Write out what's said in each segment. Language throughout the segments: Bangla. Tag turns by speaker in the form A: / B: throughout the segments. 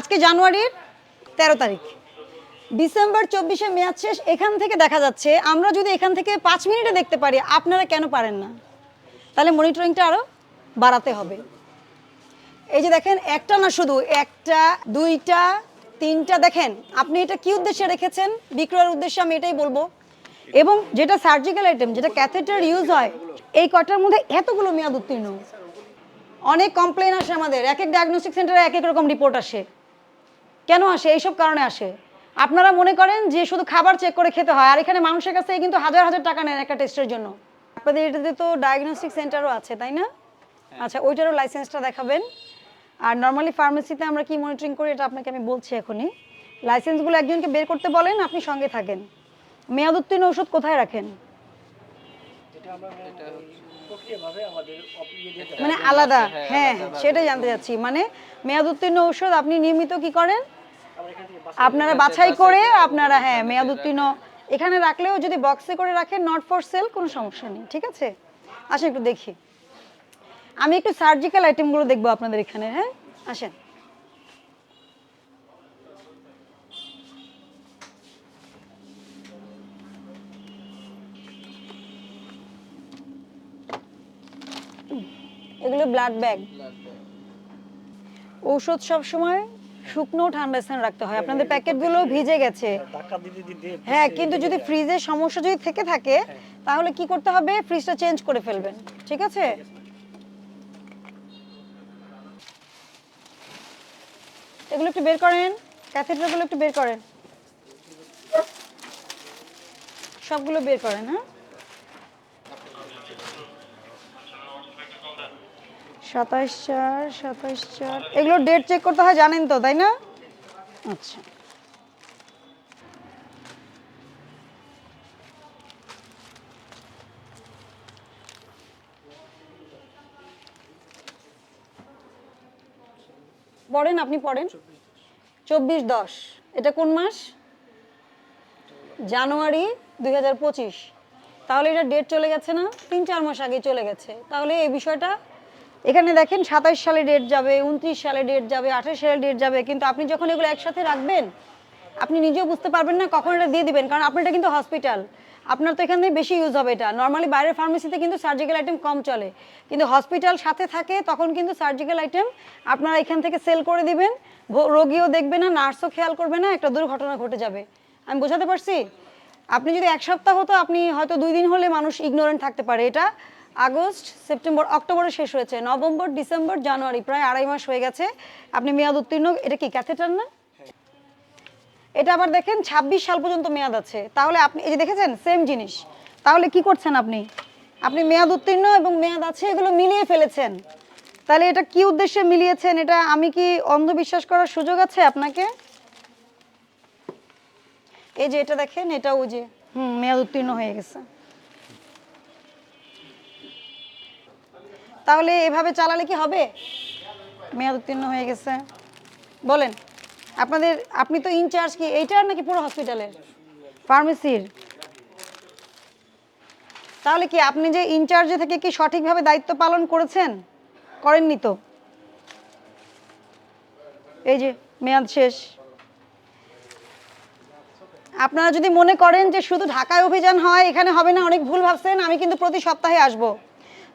A: আজকে জানুয়ারির তেরো তারিখ। ডিসেম্বর চব্বিশে মেয়াদ শেষ, এখান থেকে দেখা যাচ্ছে, আমরা যদি এখান থেকে পাঁচ মিনিটে দেখতে পারি, আপনারা কেন পারেন না? তাহলে মনিটরিংটা আরও বাড়াতে হবে। এই যে দেখেন, একটা না শুধু, একটা, দুইটা, তিনটা, দেখেন, আপনি এটা কি উদ্দেশ্যে রেখেছেন? বিক্রয়ের উদ্দেশ্যে আমি এটাই বলব। এবং যেটা সার্জিক্যাল আইটেম যেটা ক্যাথেটার ইউজ হয়, এই কটার মধ্যে এতগুলো মেয়াদ উত্তীর্ণ? অনেক কমপ্লেন আসে আমাদের, এক এক ডায়াগনস্টিক সেন্টারে এক এক রকম রিপোর্ট আসে। কেন আসে? এইসব কারণে আসে। আপনারা মনে করেন যে শুধু খাবার চেক করে খেতে হয় আর এখানে মানুষের কাছে কিন্তু হাজার হাজার টাকা নেন একটা টেস্টের জন্য। আপনাদের এটাতে তো ডায়াগনস্টিক সেন্টারও আছে তাই না? আচ্ছা ওইটারও লাইসেন্সটা দেখাবেন। আর নর্মালি ফার্মেসিতে আমরা কি মনিটরিং করি এটা আপনাকে আমি বলছি এখনই। লাইসেন্সগুলো একজনকে বের করতে বলেন আপনি সঙ্গে থাকেন। মেয়াদ উত্তীর্ণ ওষুধ কোথায় রাখেন? মানে আলাদা হ্যাঁ হ্যাঁ সেটাই জানতে চাচ্ছি। মানে মেয়াদ উত্তীর্ণ ঔষধ আপনি নিয়মিত কি করেন? আপনারা বাছাই করে আপনারা হ্যাঁ মেয়াদ উত্তীর্ণ এখানে রাখলেও যদি বক্সে করে রাখেন নট ফর সেল কোনো সমস্যা নেই ঠিক আছে? আসেন একটু দেখি। আমি একটু সার্জিক্যাল আইটেমগুলো দেখব আপনাদের এখানে হ্যাঁ? আসেন। এগুলো ব্লাড ব্যাগ ঔষধ সব সময় শুকনো ঠান্ডা স্থানে রাখতে হয়। আপনাদের প্যাকেটগুলো ভিজে গেছে। হ্যাঁ কিন্তু যদি ফ্রিজের সমস্যা যদি থেকে থাকে তাহলে কি করতে হবে? ফ্রিজটা চেঞ্জ করে ফেলবেন। ঠিক আছে? এগুলো একটু বের করেন। ক্যাথেটারগুলো একটু বের করেন। সবগুলো বের করেন হ্যাঁ? সাতাশ চার সাতাশ চার। এগুলো ডেট চেক করতে হয়, জানেন তো, তাই না? আচ্ছা। পড়েন আপনি, পড়েন। চব্বিশ দশ। এটা কোন মাস? জানুয়ারি দুই হাজার পঁচিশ। তাহলে এটা ডেট চলে গেছে না? তিন, চার মাস আগে চলে গেছে। তাহলে এই বিষয়টা এখানে দেখেন সাতাশ সালে ডেট যাবে, উনত্রিশ সালে ডেট যাবে, আঠাশ সালে ডেট যাবে, কিন্তু আপনি যখন এগুলো একসাথে রাখবেন, আপনি নিজেও বুঝতে পারবেন না কখন এটা দিয়ে দিবেন, কারণ আপনার এটা কিন্তু হসপিটাল আপনার তো এখানে বেশি ইউজ হবে এটা। নর্মালি বাইরের ফার্মেসিতে কিন্তু সার্জিক্যাল আইটেম কম চলে। কিন্তু হসপিটাল সাথে থাকে, তখন কিন্তু সার্জিক্যাল আইটেম আপনারা এখান থেকে সেল করে দিবেন। রোগীও দেখবে না, নার্সও খেয়াল করবে না, একটা দুর্ঘটনা ঘটে যাবে। আমি বোঝাতে পারছি? আপনি যদি এক সপ্তাহ হতো, আপনি হয়তো দুই দিন হলে মানুষ ইগনোরেন্ট থাকতে পারে। এটা আগস্ট, সেপ্টেম্বর, অক্টোবরে শেষ হয়েছে, নভেম্বর, ডিসেম্বর, জানুয়ারি, প্রায় আড়াই মাস হয়ে গেছে। আপনি মেয়াদ উত্তীর্ণ, এটা কি ক্যাথেটার না? এটা আবার দেখেন ২৬ সাল পর্যন্ত মেয়াদ আছে। তাহলে আপনি, এই যে দেখেছেন, সেম জিনিস। তাহলে কি করছেন আপনি? আপনি মেয়াদ উত্তীর্ণ এবং মেয়াদ আছে, এগুলো মিলিয়ে ফেলেছেন। তাহলে এটা কি উদ্দেশ্যে মিলিয়েছেন? এটা আমি কি অন্ধবিশ্বাস করার সুযোগ আছে আপনাকে? এই যে এটা দেখেন এটা ওই যে, হুম, মেয়াদ উত্তীর্ণ হয়ে গেছে। তাহলে এভাবে চালালে কি হবে? মেয়াদ উত্তীর্ণ হয়ে গেছে। বলেন, আপনাদের, আপনি তো ইনচার্জ কি? এইটার নাকি পুরো হসপিটালের ফার্মেসির তাহলে কি আপনি যে ইনচার্জে থেকে কি সঠিকভাবে দায়িত্ব পালন করেছেন? করেননি তো? এই যে, মেয়াদ শেষ। আপনারা যদি মনে করেন যে শুধু ঢাকায় অভিযান হয়, এখানে হবে না, অনেক ভুল ভাবছেন, আমি কিন্তু প্রতি সপ্তাহে আসব।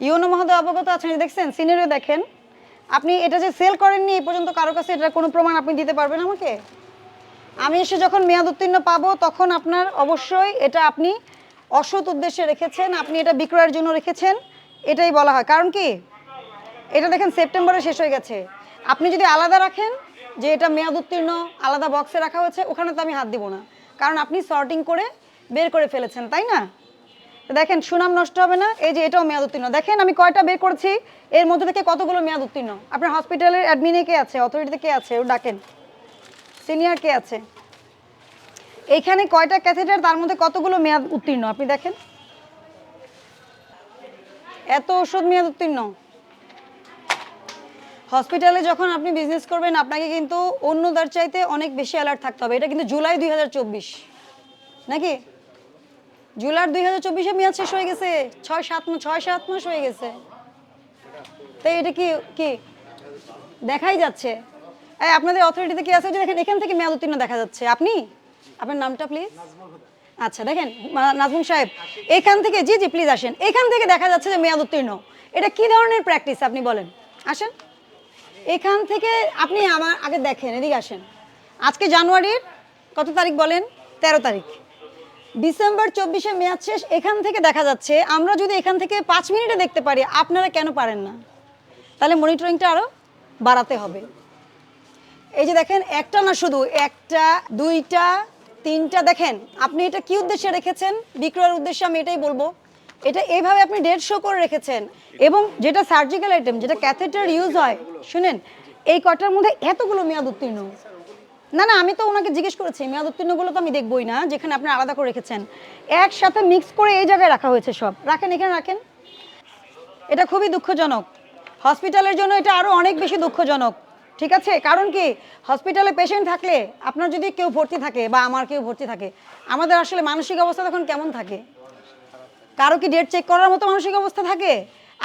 A: ইউনো মহোদয় অবগত আছেন দেখছেন সিনিয়রও দেখেন। আপনি এটা যে সেল করেননি, এই পর্যন্ত কারও কাছে এটার কোনো প্রমাণ আপনি দিতে পারবেন আমাকে? আমি এসে যখন মেয়াদ উত্তীর্ণ পাবো, তখন আপনার অবশ্যই এটা আপনি অসৎ উদ্দেশ্যে রেখেছেন, আপনি এটা বিক্রয়ের জন্য রেখেছেন, এটাই বলা হয়। কারণ কি? এটা দেখেন, সেপ্টেম্বরে শেষ হয়ে গেছে। আপনি যদি আলাদা রাখেন, যে এটা মেয়াদ উত্তীর্ণ, আলাদা বক্সে রাখা হয়েছে, ওখানে তো আমি হাত দিব না। কারণ আপনি সর্টিং করে বের করে ফেলেছেন, তাই না? দেখেন, সুনাম নষ্ট হবে না, এই যে এটাও মেয়াদ উত্তীর্ণ। দেখেন, আমি কয়টা বের করছি, এর মধ্যে থেকে কতগুলো মেয়াদ উত্তীর্ণ? আপনার হসপিটালের অ্যাডমিনে কে আছে? অথরিটিতে কে আছে? ও ডাকেন। সিনিয়র কে আছে? এইখানে কয়টা ক্যাথেটার তার মধ্যে কতগুলো মেয়াদ উত্তীর্ণ? আপনি দেখেন। এত ওষুধ মেয়াদ উত্তীর্ণ। হসপিটালে যখন আপনি বিজনেস করবেন, আপনাকে কিন্তু অন্য অন্যদের চাইতে অনেক বেশি অ্যালার্ট থাকতে হবে। এটা কিন্তু জুলাই দুই হাজার চব্বিশ। নাকি? জুলাই দুই হাজার চব্বিশে মেয়াদ শেষ হয়ে গেছে। ছয় সাত ছয় সাত মাস হয়ে গেছে। তাই এটা কি কি? দেখাই যাচ্ছে। আপনাদের অথরিটিতে কি আছে? যে দেখেন, এখান থেকে মেয়াদ উত্তীর্ণ দেখা যাচ্ছে। আপনি? আপনার নামটা প্লিজ আচ্ছা দেখেন নাজমুল সাহেব, এখান থেকে, জি জি প্লিজ আসেন। এখান থেকে দেখা যাচ্ছে যে মেয়াদ উত্তীর্ণ। এটা কি ধরনের প্র্যাকটিস আপনি বলেন? আসেন। এখান থেকে আপনি আমার, আগে দেখেন, এদিকে আসেন। আজকে জানুয়ারির, কত তারিখ বলেন? তেরো তারিখ। ডিসেম্বর চব্বিশে মেয়াদ শেষ, এখান থেকে দেখা যাচ্ছে, আমরা যদি এখান থেকে পাঁচ মিনিটে দেখতে পারি, আপনারা কেন পারেন না? তাহলে মনিটরিংটা আরও বাড়াতে হবে। এই যে দেখেন, একটা না শুধু, একটা, দুইটা, তিনটা, দেখেন, আপনি এটা কি উদ্দেশ্যে রেখেছেন? বিক্রয়ের উদ্দেশ্যে আমি এটাই বলব। এটা এইভাবে আপনি দেড়শো করে রেখেছেন, এবং যেটা সার্জিক্যাল আইটেম যেটা ক্যাথেটার ইউজ হয়, শুনেন, এই কটার মধ্যে এতগুলো মেয়াদ উত্তীর্ণ। না না, আমি তো ওনাকে জিজ্ঞেস করেছি, মেয়াদ উত্তীর্ণগুলো তো আমি দেখবই না, যেখানে আপনি আলাদা করে রেখেছেন। একসাথে মিক্স করে এই জায়গায় রাখা হয়েছে সব। রাখেন, এখানে রাখেন। এটা খুবই দুঃখজনক। হসপিটালের জন্য এটা আরও অনেক বেশি দুঃখজনক। ঠিক আছে? কারণ কি? হসপিটালে পেশেন্ট থাকলে আপনার যদি কেউ ভর্তি থাকে বা আমার কেউ ভর্তি থাকে, আমাদের আসলে মানসিক অবস্থা তখন কেমন থাকে? কারও কি ডেট চেক করার মতো মানসিক অবস্থা থাকে?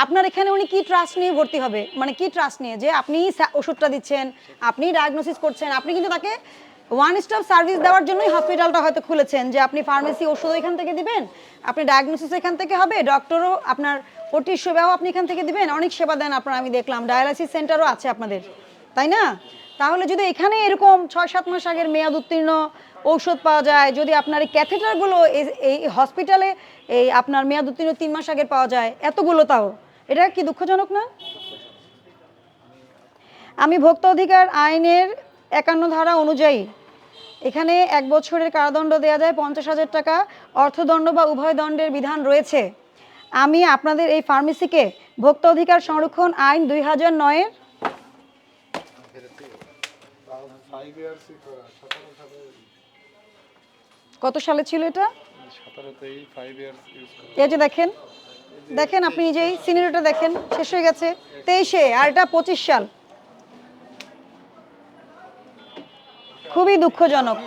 A: আপনার এখানে উনি কি ট্রাস্ট নিয়ে ভর্তি হবে? মানে কি ট্রাস্ট নিয়ে? যে আপনি ওষুধটা দিচ্ছেন, আপনি ডায়াগনোসিস করছেন, আপনি কিন্তু তাকে ওয়ান স্টপ সার্ভিস দেওয়ার জন্যই হসপিটালটা হয়তো খুলেছেন, যে আপনি ফার্মেসি ওষুধ এখান থেকে দিবেন, আপনি ডায়াগনোসিস এখান থেকে হবে ডক্টরও আপনার ওটির সেবাও আপনি এখান থেকে দিবেন, অনেক সেবা দেন আপনার, আমি দেখলাম ডায়ালাসিস সেন্টারও আছে আপনাদের, তাই না? তাহলে যদি এখানে এরকম ছয় সাত মাস আগের মেয়াদ উত্তীর্ণ ঔষধ পাওয়া যায়, যদি আপনার এই ক্যাথেটারগুলো এই- এই হসপিটালে এই আপনার মেয়াদ উত্তীর্ণ তিন মাস আগের পাওয়া যায়, এতগুলো তাও? এটা কি দুঃখজনক না? আমি ভোক্তা অধিকার আইনের একান্ন ধারা অনুযায়ী এখানে এক বছরের কারাদণ্ড দেওয়া যায় পঞ্চাশ হাজার টাকা অর্থদণ্ড বা উভয় দণ্ডের বিধান রয়েছে। আমি আপনাদের এই ফার্মেসিকে ভোক্তা অধিকার সংরক্ষণ আইন দুই হাজার নয়ের কত সালে ছিল এটা? এই যে দেখেন দেখেন আপনি যেই সিনারিওটা দেখেন, শেষ হয়ে গেছে তেইশে, আর এটা পঁচিশ সাল। খুবই দুঃখজনক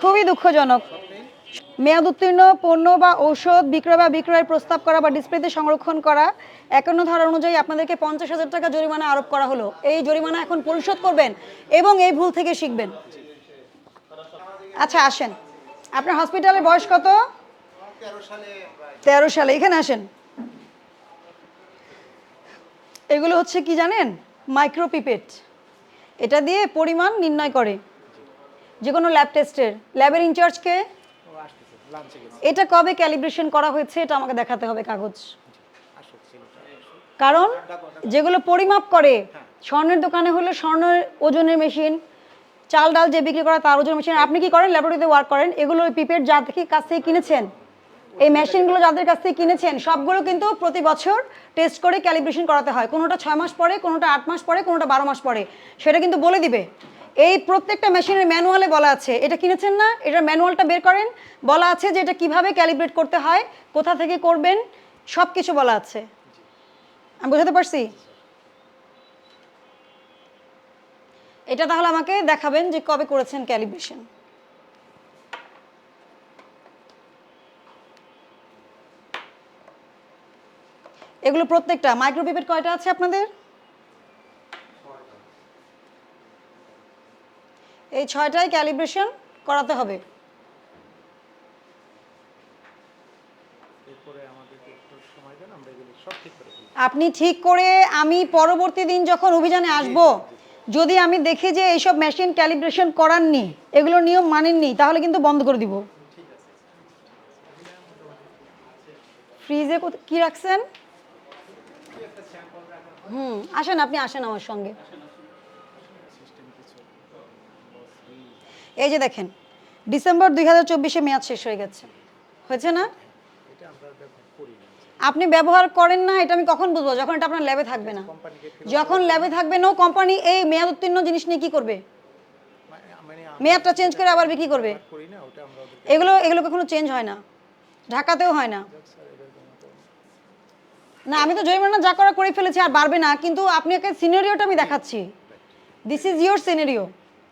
A: খুবই দুঃখজনক। মেয়াদ উত্তীর্ণ, পণ্য বা ঔষধ বিক্রয় বা বিক্রয়ের প্রস্তাব করা বা ডিসপ্লেতে সংরক্ষণ করা, একান্ন ধারা অনুযায়ী আপনাদেরকে পঞ্চাশ হাজার টাকা জরিমানা আরোপ করা হলো। এই জরিমানা এখন পরিশোধ করবেন এবং এই ভুল থেকে শিখবেন। আচ্ছা আসেন। আপনার হসপিটালের বয়স কত? তেরো সালে, এখানে আসেন। এগুলো হচ্ছে কি জানেন? মাইক্রোপিপেট এটা দিয়ে পরিমাণ নির্ণয় করে। যে কোনো ল্যাব টেস্টের ল্যাবের ইনচার্জকে এটা কবে ক্যালিব্রেশন করা হয়েছে এটা আমাকে দেখাতে হবে কাগজ। কারণ যেগুলো পরিমাপ করে স্বর্ণের দোকানে হলে স্বর্ণের ওজনের মেশিন চাল ডাল যে বিক্রি করা তার ওজনের মেশিন আপনি কি করেন? ল্যাবরেটরিতে ওয়ার্ক করেন। এগুলো পিপেট যা থেকে কাছ থেকে কিনেছেন। এই মেশিনগুলো যাদের কাছ থেকে কিনেছেন, সবগুলো কিন্তু প্রতি বছর টেস্ট করে ক্যালিব্রেশন করাতে হয়। কোনোটা ছয় মাস পরে, কোনোটা আট মাস পরে, কোনোটা বারো মাস পরে। সেটা কিন্তু বলে দিবে। এই প্রত্যেকটা মেশিনের ম্যানুয়ালে বলা আছে। এটা কিনেছেন না? এটার ম্যানুয়ালটা বের করেন। বলা আছে যে এটা কীভাবে ক্যালিব্রেট করতে হয়, কোথা থেকে করবেন সব কিছু বলা আছে। আমি বোঝাতে পারছি? এটা তাহলে আমাকে দেখাবেন যে কবে করেছেন ক্যালিব্রেশন এগুলো প্রত্যেকটা মাইক্রোপিপেট কয়টা আছে আপনাদের? এই ছয়টায় ক্যালিব্রেশন করাতে হবে।
B: এগুলো
A: আপনি ঠিক করে আমি পরবর্তী দিন যখন অভিযানে আসব যদি আমি দেখি যে এইসব মেশিন ক্যালিব্রেশন করাননি এগুলোর নিয়ম মানেননি তাহলে কিন্তু বন্ধ করে দিব। ফ্রিজে কি রাখছেন? হুম, আসেন আপনি, আসেন আমার সঙ্গে। এই যে দেখেন, ডিসেম্বর দুই হাজার চব্বিশে মেয়াদ শেষ হয়ে গেছে। হয়েছে না? আপনি ব্যবহার করেন না, এটা আমি কখন বুঝব? যখন এটা আপনার ল্যাবে থাকবে না। যখন ল্যাবে থাকবে না কোম্পানি এই মেয়াদ উত্তীর্ণ জিনিস নিয়ে কি করবে? মেয়াদটা চেঞ্জ করে আবার বিক্রি করবে। এগুলো এগুলো কখনো চেঞ্জ হয় না। ঢাকাতেও হয় না। না আমি তো জরিমানা যা করা করে ফেলেছি আর বাড়বে না। কিন্তু আপনাকে সিনারিওটা আমি দেখাচ্ছি। দিস ইজ ইয়োর সিনারিও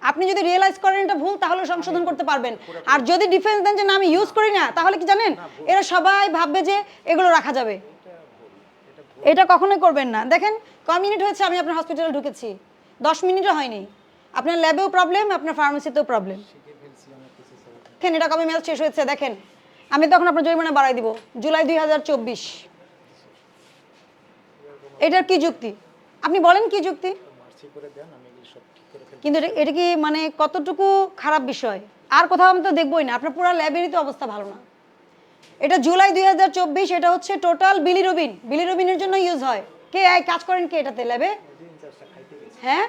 A: আপনি যদি রিয়েলাইজ করেন এটা ভুল তাহলে সংশোধন করতে পারবেন। আর যদি ডিফেন্স দেন যে না আমি ইউজ করি না তাহলে কি জানেন? এরা সবাই ভাববে যে এগুলো রাখা যাবে। এটা কখনোই করবেন না। দেখেন ক মিনিট হয়েছে আমি আপনার হসপিটালে ঢুকেছি। দশ মিনিটও হয়নি। আপনার ল্যাবেও প্রবলেম আপনার ফার্মেসিতেও প্রবলেম দেখেন এটা কবে মেয়াদ শেষ হয়েছে? দেখেন আমি তখন আপনার জরিমানা বাড়াই দিব। জুলাই দুই হাজার চব্বিশ। এটার কি যুক্তি? আপনি বলেন কি যুক্তি? কিন্তু এটা- কি মানে কতটুকু খারাপ বিষয়? আর কোথাও আমি তো দেখবই না, আপনার পুরো ল্যাবেরই তো অবস্থা ভালো না। এটা জুলাই দুই হাজার চব্বিশ, এটা হচ্ছে টোটাল বিলিরুবিন। বিলিরুবিনের জন্য ইউজ হয়। কে কাজ করেন কে এটাতে ল্যাবে? হ্যাঁ?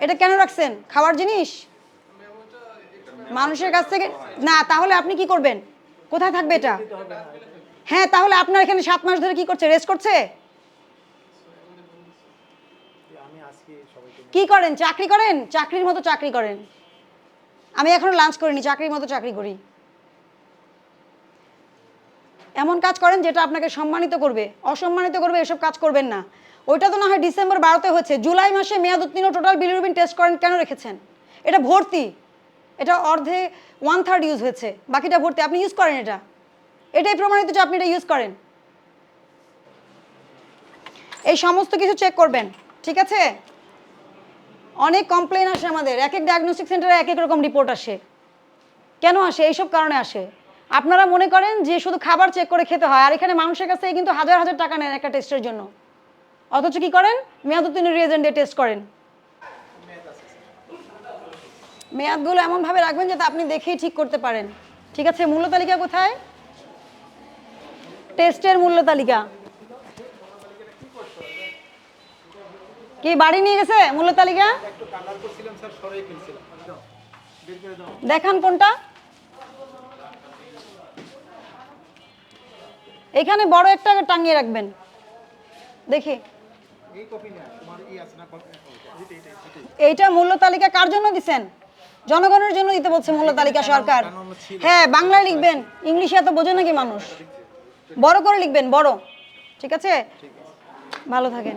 A: এটা কেন রাখছেন? খাওয়ার জিনিস? মানুষের কাছ থেকে না, তাহলে আপনি কি করবেন? কোথায় থাকবে এটা? হ্যাঁ তাহলে আপনার এখানে সাত মাস ধরে কি করছে? রেস্ট করছে
B: আমি আজকে সবাইকে
A: কি করেন? চাকরি করেন? চাকরির মতো চাকরি করেন। আমি এখনও লাঞ্চ করিনি, চাকরির মতো চাকরি করি। এমন কাজ করেন যেটা আপনাকে সম্মানিত করবে। অসম্মানিত করবে, এসব কাজ করবেন না। ওইটা তো না হয় ডিসেম্বর বারোতে হয়েছে। জুলাই মাসে মেয়াদ উত্তীর্ণ টোটাল বিলিরুবিন টেস্ট করেন কেন রেখেছেন? এটা ভর্তি। এটা অর্ধে ওয়ান থার্ড ইউজ হয়েছে। বাকিটা ভর্তি। আপনি ইউজ করেন এটা। এটাই প্রমাণিত যে আপনি এটা ইউজ করেন। এই সমস্ত কিছু চেক করবেন। ঠিক আছে? অনেক কমপ্লেন আসে আমাদের এক এক ডায়াগনস্টিক সেন্টারে এক এক রকম রিপোর্ট আসে। কেন আসে? এইসব কারণে আসে। আপনারা মনে করেন যে শুধু খাবার চেক করে খেতে হয়, আর এখানে মানুষের কাছে কিন্তু হাজার হাজার টাকা নেন একটা টেস্টের জন্য। অথচ কি করেন? মেয়াদ উত্তীর্ণ রিয়েজেন্ট দিয়ে টেস্ট করেন। মেয়াদগুলো এমনভাবে রাখবেন যাতে আপনি দেখেই ঠিক করতে পারেন। ঠিক আছে, মূল্য তালিকা কোথায়? টেস্টের মূল্য তালিকা। কি বাড়ি নিয়ে গেছে? মূল্য তালিকা? দেখান কোনটা। এখানে বড় একটা টাঙিয়ে রাখবেন। দেখি। এইটা মূল্য তালিকা কার জন্য দিছেন? জনগণের জন্য দিতে বলছে মূল্য তালিকা সরকার। হ্যাঁ বাংলায় লিখবেন। ইংলিশে এত বোঝে নাকি মানুষ? বড় করে লিখবেন, বড়। ঠিক আছে? ভালো থাকেন।